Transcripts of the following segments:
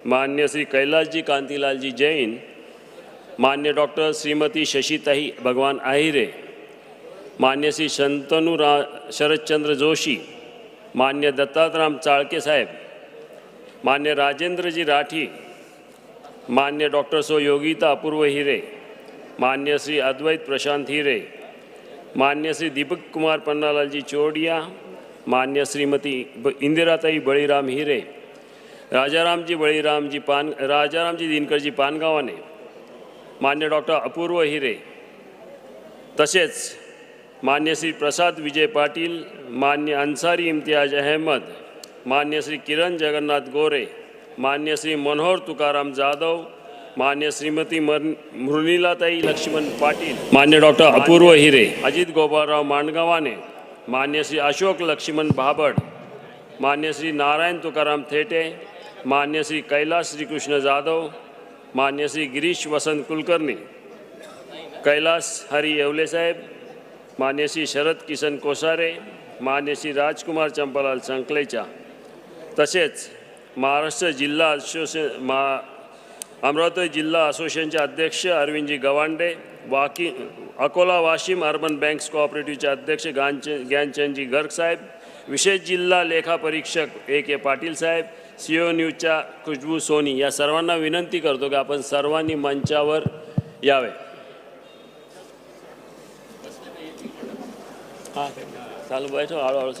मान्य श्री कैलासजी कांतीलालजी जैन मान्य डॉक्टर श्रीमती शशीताई भगवान आहिरे मान्य श्री शंतनू रा शरदचंद्र जोशी मान्य दत्तात्राम चाळके साहेब मान्य राजेंद्रजी राठी मान्य डॉक्टर सो योगिता अपूर्व हिरे मान्य श्री अद्वैत प्रशांत हिरे मान्य श्री दीपक कुमार पन्नालालजी चोडिया मान्य श्रीमती इंदिराताई बळीराम हिरे राजारामजी बळीरामजी पान राजारामजी दिनकरजी पानगावाने मान्य डॉक्टर अपूर्व हिरे तसेच मान्य श्री प्रसाद विजय पाटील मान्य अन्सारी इम्तियाज अहमद मान्य श्री किरण जगन्नाथ गोरे मान्य श्री मनोहर तुकाराम जाधव मान्य श्रीमती मर मृणिलाताई लक्ष्मण पाटील मान्य डॉक्टर अपूर्व हिरे अजित गोपाळराव मांडगावाने मान्य श्री अशोक लक्ष्मण भाबड मान्य श्री नारायण तुकाराम थेटे मान्य श्री कैलास श्रीकृष्ण जाधव मान्य श्री गिरीश वसंत कुलकर्णी कैलास हरी येवले साहेब मान्य श्री शरद किसन कोसारे मान्य श्री राजकुमार चंपालाल संकलेचा तसेच महाराष्ट्र जिल्हा असोसिए मा अमरावती जिल्हा असोसिएशनचे अध्यक्ष अरविंदजी गवांडे वाकी अकोला वाशिम अर्बन बँक्स कोऑपरेटिव्हचे अध्यक्ष गानच ज्ञानचंदजी गर्ग साहेब विशेष जिल्हा लेखा परीक्षक ए के पाटील साहेब सीओ न्यूजच्या खुशबू सोनी या सर्वांना विनंती करतो की आपण सर्वांनी मंचावर यावे हां चालू बैठो हळूहळू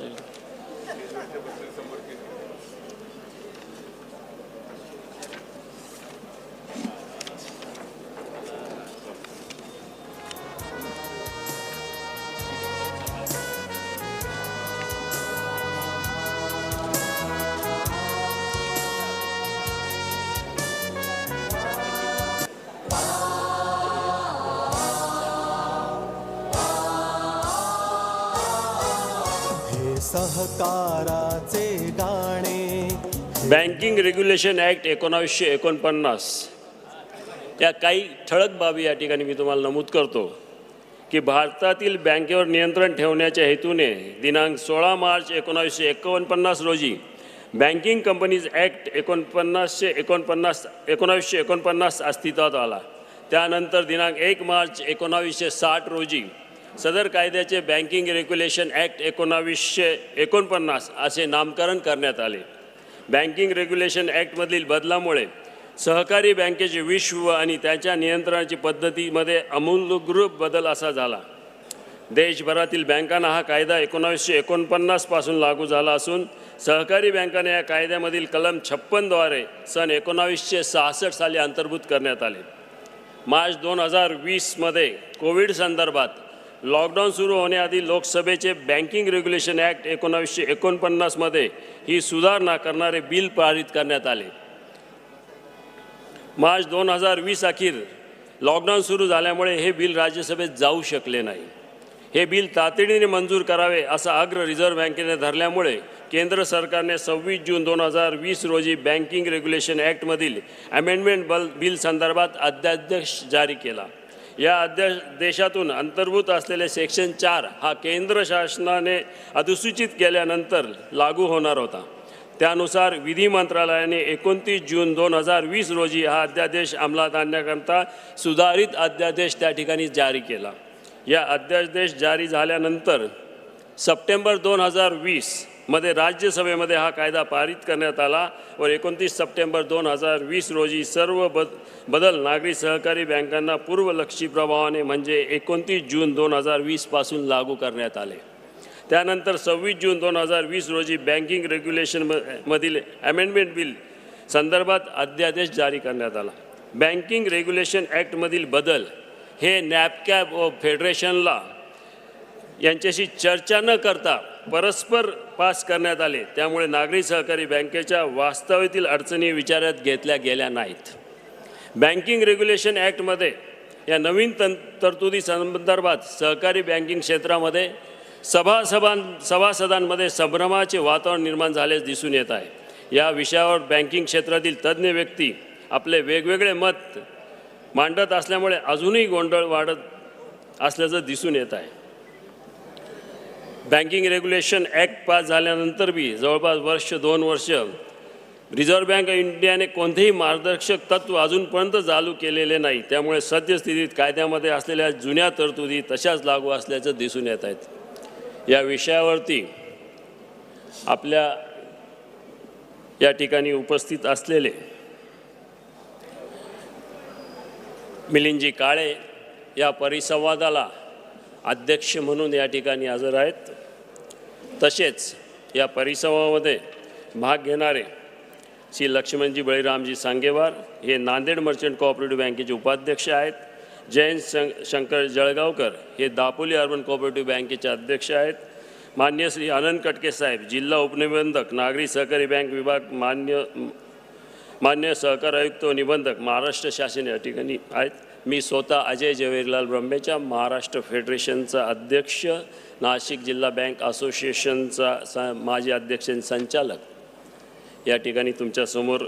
सहकाराचे गाणे बँकिंग रेग्युलेशन ॲक्ट एकोणावीसशे एकोणपन्नास. या काही ठळक बाबी या ठिकाणी मी तुम्हाला नमूद करतो की भारतातील बँकेवर नियंत्रण ठेवण्याच्या हेतूने दिनांक सोळा मार्च एकोणावीसशे एकोणपन्नास रोजी बँकिंग कंपनीज ॲक्ट एकोणपन्नासशे एकोणपन्नास एकोणावीसशे एकोणपन्नास अस्तित्वात आला. त्यानंतर दिनांक एक मार्च एकोणावीसशे साठ रोजी सदर कायद्याचे बँकिंग रेग्युलेशन ॲक्ट एकोणावीसशे एकोणपन्नास असे नामकरण करण्यात आले. बँकिंग रेग्युलेशन ॲक्टमधील बदलामुळे सहकारी बँकेचे विश्व आणि त्याच्या नियंत्रणाची पद्धतीमध्ये अमूलग्रूप बदल असा झाला. देशभरातील बँकांना हा कायदा एकोणावीसशे एकोणपन्नासपासून लागू झाला असून सहकारी बँकाने या कायद्यामधील कलम छप्पनद्वारे सन एकोणावीसशे सहासष्ट साली अंतर्भूत करण्यात आले. मार्च दोन हजार वीसमध्ये कोविड संदर्भात लॉकडाऊन सुरू होण्याआधी लोकसभेचे बँकिंग रेग्युलेशन ॲक्ट एकोणावीसशे एकोणपन्नासमध्ये ही सुधारणा करणारे बिल पारित करण्यात आले. मार्च दोन हजार वीस अखेर लॉकडाऊन सुरू झाल्यामुळे हे बिल राज्यसभेत जाऊ शकले नाही. हे बिल तातडीने मंजूर करावे असा आग्रह रिझर्व्ह बँकेने धरल्यामुळे केंद्र सरकारने सव्वीस जून दोन हजार वीस रोजी बँकिंग रेग्युलेशन ॲक्टमधील अमेंडमेंट बल बिल संदर्भात अध्यादेश जारी केला. या अध्यादेशातून अंतर्भूत असलेले सेक्शन चार हा केंद्र शासनाने अधिसूचित केल्यानंतर लागू होणार होता. त्यानुसार विधी मंत्रालयाने एकोणतीस जून दोन हजार वीस रोजी हा अध्यादेश अंमलात आणण्याकरता सुधारित अध्यादेश त्या ठिकाणी जारी केला. या अध्यादेश जारी झाल्यानंतर सप्टेंबर दोन हजार वीस मध्ये राज्यसभेमध्ये हा कायदा पारित करण्यात आला व एकोणतीस सप्टेंबर दोन हजार वीस रोजी सर्व बद बदल नागरी सहकारी बँकांना पूर्वलक्षी प्रभावाने म्हणजे एकोणतीस जून दोन हजार वीसपासून लागू करण्यात आले. त्यानंतर सव्वीस जून दोन हजार वीस रोजी बँकिंग रेग्युलेशन म- मधील अमेंडमेंट बिल संदर्भात अध्यादेश जारी करण्यात आला. बँकिंग रेग्युलेशन ॲक्टमधील बदल हे नॅपकॅप व फेडरेशनला यांच्याशी चर्चा न करता परस्पर पास करण्यात आले. त्यामुळे नागरी सहकारी बँकेच्या वास्तव्यातील अडचणी विचारात घेतल्या गेल्या नाहीत. बँकिंग रेग्युलेशन ॲक्टमध्ये या नवीन तं तरतुदी संदर्भात सहकारी बँकिंग क्षेत्रामध्ये सभासभां सभासदांमध्ये संभ्रमाचे वातावरण निर्माण झाल्यास दिसून येत आहे. या विषयावर बँकिंग क्षेत्रातील तज्ज्ञ व्यक्ती आपले वेगवेगळे मत मांडत असल्यामुळे अजूनही गोंधळ वाढत असल्याचं दिसून येत आहे. बँकिंग रेग्युलेशन ॲक्ट पास झाल्यानंतर बी जवळपास वर्ष दोन वर्ष रिझर्व्ह बँक ऑफ इंडियाने कोणतेही मार्गदर्शक तत्व अजूनपर्यंत चालू केलेले नाही. त्यामुळे सद्यस्थितीत कायद्यामध्ये असलेल्या जुन्या तरतुदी तशाच लागू असल्याचं दिसून येत आहेत. या विषयावरती आपल्या या ठिकाणी उपस्थित असलेले मिलिंदजी काळे या परिसंवादाला अध्यक्ष म्हणून या ठिकाणी हजर आहेत. तसेच या परिसंवादामध्ये भाग घेणारे श्री लक्ष्मणजी बळीरामजी सांगेवार हे नांदेड मर्चंट कोऑपरेटिव्ह बँकेचे उपाध्यक्ष आहेत. जयंत शं शंकर जळगावकर हे दापोली अर्बन कोऑपरेटिव्ह बँकेचे अध्यक्ष आहेत. मान्य श्री आनंद कटके साहेब जिल्हा उपनिबंधक नागरी सहकारी बँक विभाग मान्य मान्य सहकार आयुक्त व निबंधक महाराष्ट्र शासन या ठिकाणी आहेत. मी स्वतः अजय जवाहरलाल ब्रह्मेच्या महाराष्ट्र फेडरेशनचा अध्यक्ष नाशिक जिल्हा बँक असोसिएशनचा स माजी अध्यक्ष संचालक. या ठिकाणी तुमच्यासमोर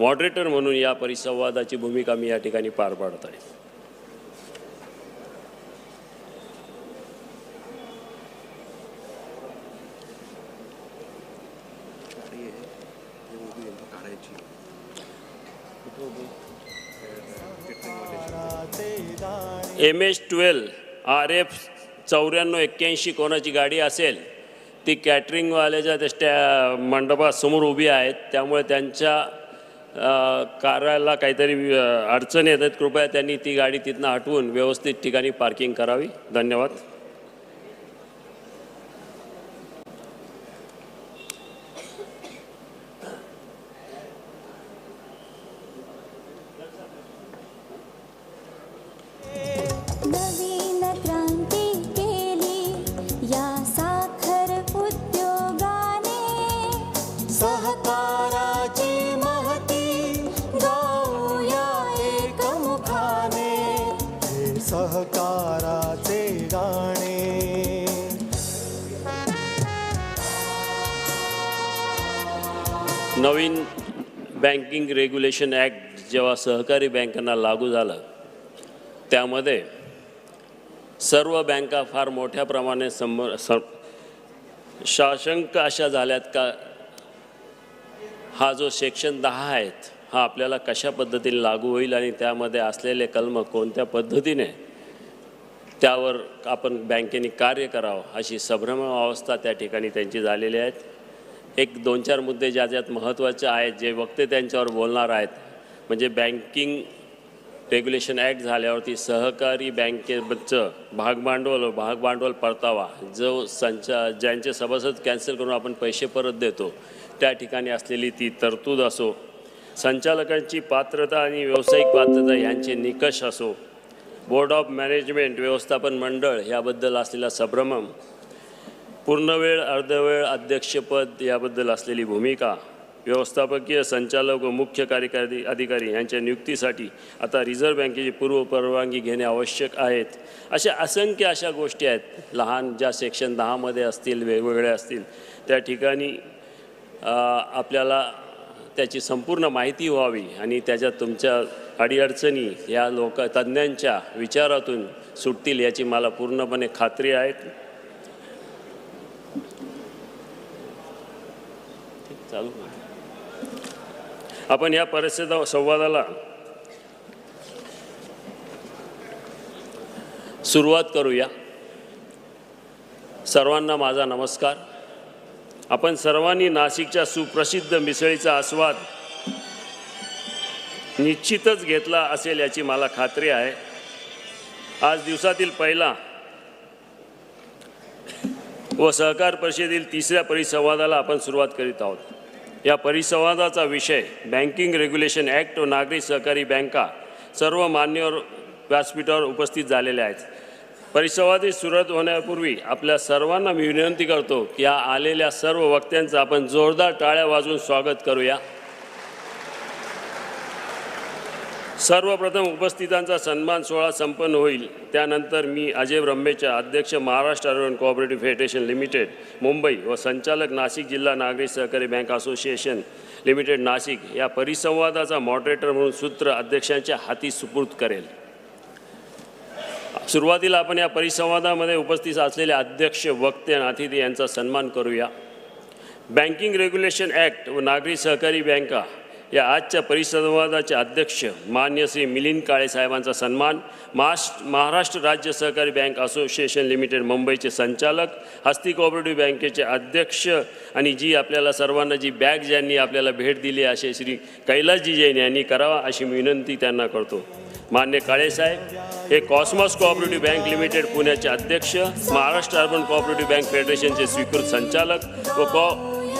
मॉडरेटर म्हणून या परिसंवादाची भूमिका मी या ठिकाणी पार पाडत आहे ताराचे गाणे M H twelve R F चौऱ्याण्णव एक्क्याऐंशी कोणाची गाडी असेल ती कॅटरिंगवाल्याच्या त्या मंडपासमोर उभी आहेत. त्यामुळे त्यांच्या अ, कार्याला काहीतरी अडचणी अडचण येत आहेत कृपया त्यांनी ती गाडी तिथनं हटवून व्यवस्थित ठिकाणी पार्किंग करावी. धन्यवाद. नवीन बँकिंग रेग्युलेशन ॲक्ट जेव्हा सहकारी बँकांना लागू झालं त्यामध्ये सर्व बँका फार मोठ्या प्रमाणे सम साशंक अशा झाल्यात का हा जो सेक्शन दहा आहेत हा आपल्याला कशा पद्धतीने लागू होईल आणि त्यामध्ये असलेले कलम कोणत्या पद्धतीने त्यावर आपण बँकेने कार्य करावं अशी संभ्रम अवस्था त्या ठिकाणी त्यांची झालेली आहेत. एक दोन चार मुद्दे ज्या ज्यात महत्त्वाचे आहेत जे वक्ते त्यांच्यावर बोलणार आहेत म्हणजे बँकिंग रेग्युलेशन ॲक्ट झाल्यावरती सहकारी बँकेचं भागभांडवल भागभांडवल परतावा जो संचा ज्यांचे सभासद कॅन्सल करून आपण पैसे परत देतो त्या ठिकाणी असलेली ती तरतूद असो संचालकांची पात्रता आणि व्यावसायिक पात्रता यांचे निकष असो बोर्ड ऑफ मॅनेजमेंट व्यवस्थापन मंडळ याबद्दल असलेला संभ्रम पूर्णवेळ अर्धवेळ अध्यक्षपद याबद्दल असलेली भूमिका व्यवस्थापकीय संचालक व मुख्य कार्यकारी अधिकारी यांच्या नियुक्तीसाठी आता रिझर्व्ह बँकेची पूर्व परवानगी घेणे आवश्यक आहेत. अशा असंख्य अशा गोष्टी आहेत. लहान ज्या सेक्शन दहामध्ये असतील वेगवेगळ्या असतील त्या ठिकाणी आपल्याला त्याची संपूर्ण माहिती व्हावी आणि त्याच्या तुमच्या अडीअडचणी या लोक तज्ज्ञांच्या विचारातून सुटतील याची मला पूर्णपणे खात्री आहे चालू आपण या परिषद संवादाला सुरुवात करूया. सर्वांना माझा नमस्कार. आपण सर्वांनी नाशिकच्या सुप्रसिद्ध मिसळीचा आस्वाद निश्चितच घेतला असेल याची मला खात्री आहे. आज दिवसातील पहिला व सहकार परिषदेतील तिसऱ्या परिसंवादाला आपण सुरुवात करीत आहोत. या परिसंवादाचा विषय बँकिंग रेग्युलेशन ॲक्ट व नागरी सहकारी बँका सर्व मान्यवर व्यासपीठावर उपस्थित झालेल्या आहेत. परिसंवादी सुरत होण्यापूर्वी आपल्या सर्वांना मी विनंती करतो की या आलेल्या सर्व वक्त्यांचं आपण जोरदार टाळ्या वाजवून स्वागत करूया. सर्वप्रथम उपस्थितांचा सन्मान सोहळा संपन्न होईल. त्यानंतर मी अजय ब्रह्मेच्या अध्यक्ष Maharashtra urban cooperative federation limited Mumbai व संचालक नाशिक जिल्हा नागरी सहकारी बँक असोसिएशन लिमिटेड नाशिक या परिसंवादाचा मॉडरेटर म्हणून सूत्र अध्यक्षांच्या हाती सुपूर्द करेल. सुरुवातीला आपण या परिसंवादामध्ये उपस्थित असलेले अध्यक्ष वक्ते आणि अतिथी यांचा सन्मान करूया. बँकिंग रेग्युलेशन ॲक्ट व नागरी सहकारी बँका या आजच्या परिसंवादाचे अध्यक्ष मान्य श्री मिलिंद काळे साहेबांचा सन्मान महाराष्ट्र महाराष्ट्र राज्य सहकारी बँक असोसिएशन लिमिटेड मुंबईचे संचालक हस्ती कोऑपरेटिव्ह बँकेचे अध्यक्ष आणि जी आपल्याला सर्वांना जी बॅग ज्यांनी आपल्याला भेट दिली असे श्री कैलासजी जैन यांनी करावा अशी विनंती त्यांना करतो. मान्य काळेसाहेब हे कॉस्मॉस कोऑपरेटिव्ह बँक लिमिटेड पुण्याचे अध्यक्ष महाराष्ट्र अर्बन कोऑपरेटिव्ह बँक फेडरेशनचे स्वीकृत संचालक व कॉ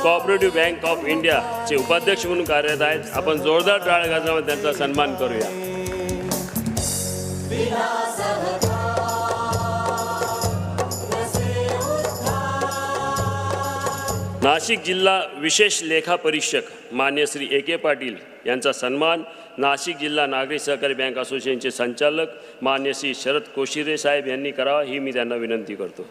कॉपरेटिव्ह बँक ऑफ इंडियाचे उपाध्यक्ष म्हणून कार्यरत आहेत. आपण जोरदार टाळ गाजावर त्यांचा सन्मान करूया. नाशिक जिल्हा विशेष लेखा परीक्षक मान्य श्री ए के पाटील यांचा सन्मान नाशिक जिल्हा नागरी सहकारी बँक असोसिएशनचे संचालक मान्य श्री शरद कोशिरे साहेब यांनी करावा ही मी त्यांना विनंती करतो.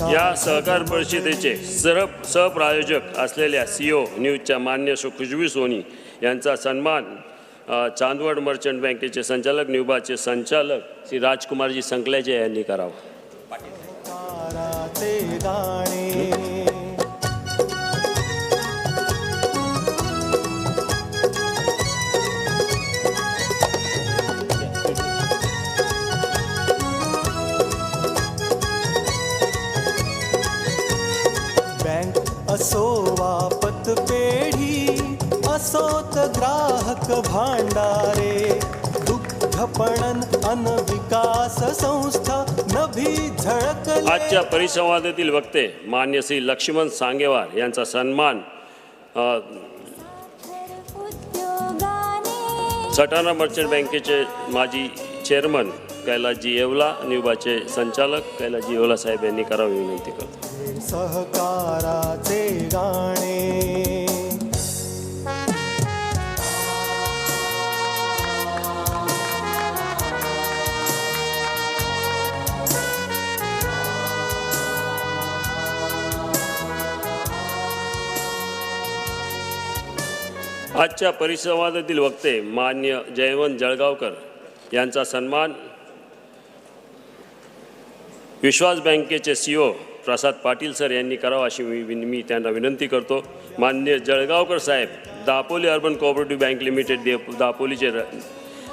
या सहकार परिषदेचे सह सहप्रायोजक असलेल्या सीओ न्यूजच्या मान्य सु खुशबू सोनी यांचा सन्मान चांदवड मर्चंट बँकेचे संचालक न्यूबाचे संचालक श्री राजकुमारजी संकलेचे यांनी करावा. असो वापत पेढी असोत ग्राहक भांडारे. दुग्ध पणन अन विकास संस्था नभी झळकले. आजच्या परिसंवादातील वक्ते मान्य श्री लक्ष्मण सांगेवार यांचा सन्मान सटाणा मर्चंट बँकेचे माजी चेअरमन कैलासजी येवला न्यूबाचे संचालक कैलासजी येवला साहेब यांनी करावी विनंती करतो. सहकाराचे गाणे आजच्या परिसंवादातील वक्ते मान्य जयवंत जळगावकर यांचा सन्मान विश्वास बँकेचे सीओ प्रसाद पाटील सर यांनी करावं अशी मी मी त्यांना विनंती करतो. मान्य जळगावकर साहेब Dapoli urban cooperative bank limited दे दापोलीचे र-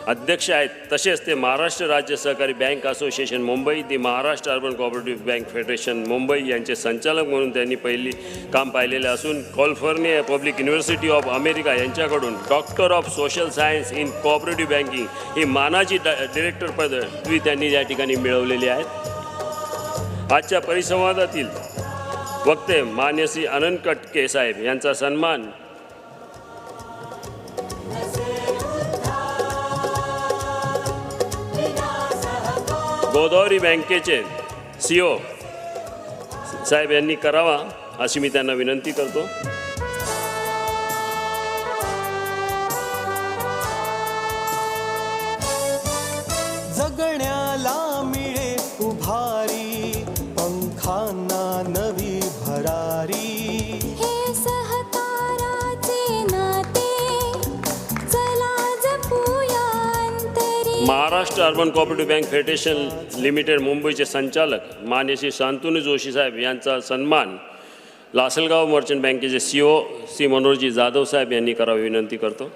अध्यक्ष आहेत. तसेच ते महाराष्ट्र राज्य सहकारी बँक असोसिएशन मुंबई ते Maharashtra urban cooperative bank federation Mumbai यांचे संचालक म्हणून त्यांनी पहिली काम पाहिलेले असून California public university of America यांच्याकडून doctor of social science in cooperative banking ही मानाची डा डिरेक्टर पदवी त्यांनी या ठिकाणी मिळवलेली आहेत आजच्या परिसंवादातील वक्ते मान्य श्री अनंत कटके साहेब यांचा सन्मान गोदावरी बँकेचे सीओ साहेब यांनी करावा अशी मी त्यांना विनंती करतो. Maharashtra urban cooperative bank federation limited मुंबईचे संचालक मान्य श्री शांतनू जोशी साहेब यांचा सन्मान लासलगाव मर्चंट बँकेचे सीओ सी मनोहरजी जाधव साहेब यांनी करावी विनंती करतो.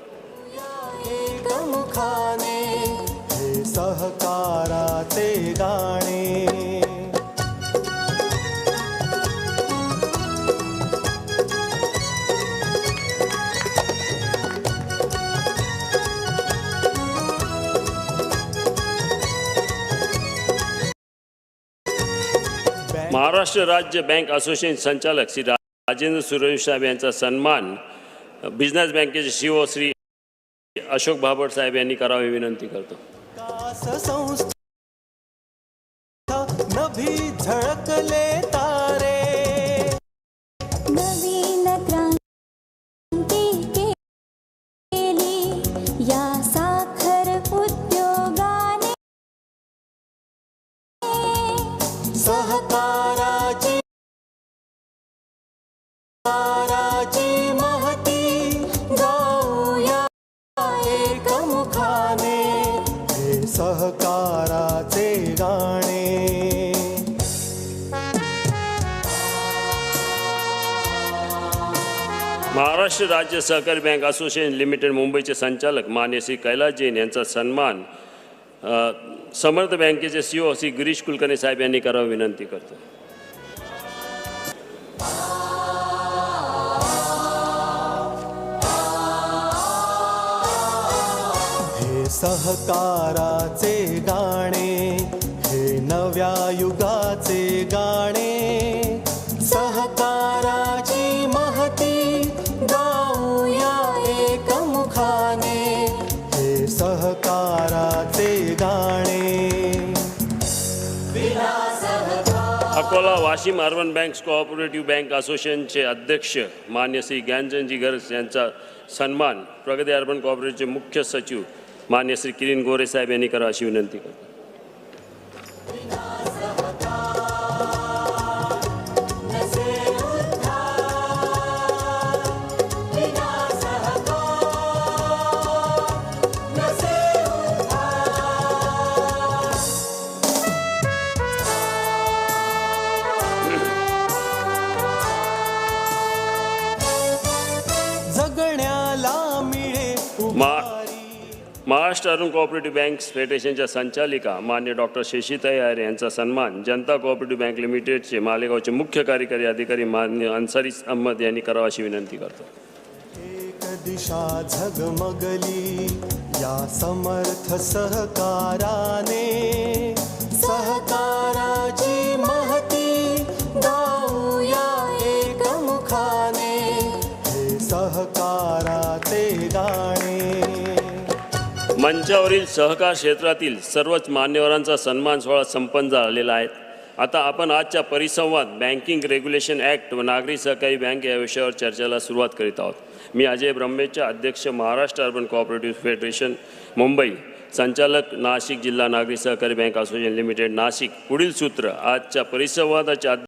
सहकाराचे गाणे. महाराष्ट्र राज्य बँक असोसिएशन संचालक श्री राजेंद्र सुरेश साहेब यांचा सन्मान बिझनेस बँकेचे सीओ श्री अशोक भाबड साहेब यांनी करावी विनंती करतो. महाराष्ट्र राज्य सहकारी बँक असोसिएशन लिमिटेड मुंबईचे संचालक मान्य श्री कैलास जैन यांचा सन्मान समर्थ बँकेचे सीओ श्री गिरीश कुलकर्णी साहेब यांनी करावा विनंती करतो. हे सहकाराचे गाणे हे नव्या युग Akola Washim urban banks cooperative bank असोसिएशनचे अध्यक्ष मान्य श्री ज्ञानचंदजी गरज यांचा सन्मान प्रगती अर्बन कोऑपरेटिव्हचे मुख्य सचिव मान्य श्री किरीन गोरे साहेब यांनी करा अशी विनंती करतो. महाराष्ट्र कोऑपरेटिव्ह बँक्स फेडरेशनच्या संचालिका मान्य डॉक्टर शशीताई आयर यांचा सन्मान जनता कोऑपरेटिव्ह बँक लिमिटेडचे मालेगावचे मुख्य कार्यकारी अधिकारी मान्य अन्सारी अहमद यांनी करावा अशी विनंती करतो. एक दिशा झगमगली या समर्थ सहकाराने मंचावरील सहकार क्षेत्रातील सर्वच मान्यवरांचा सन्मान सोहळा संपन्न झालेला आहे. आता आपण आजच्या परिसंवाद बँकिंग रेग्युलेशन ॲक्ट व नागरी सहकारी बँक या विषयावर चर्चेला सुरुवात करीत आहोत. मी अजय ब्रह्मेचे अध्यक्ष Maharashtra urban cooperative federation Mumbai. संचालक नाशिक जिल्हा नागरी सहकारी बँक असोसिएशन लिमिटेड नाशिक. पुढील सूत्र आजच्या परिसंवादाच्या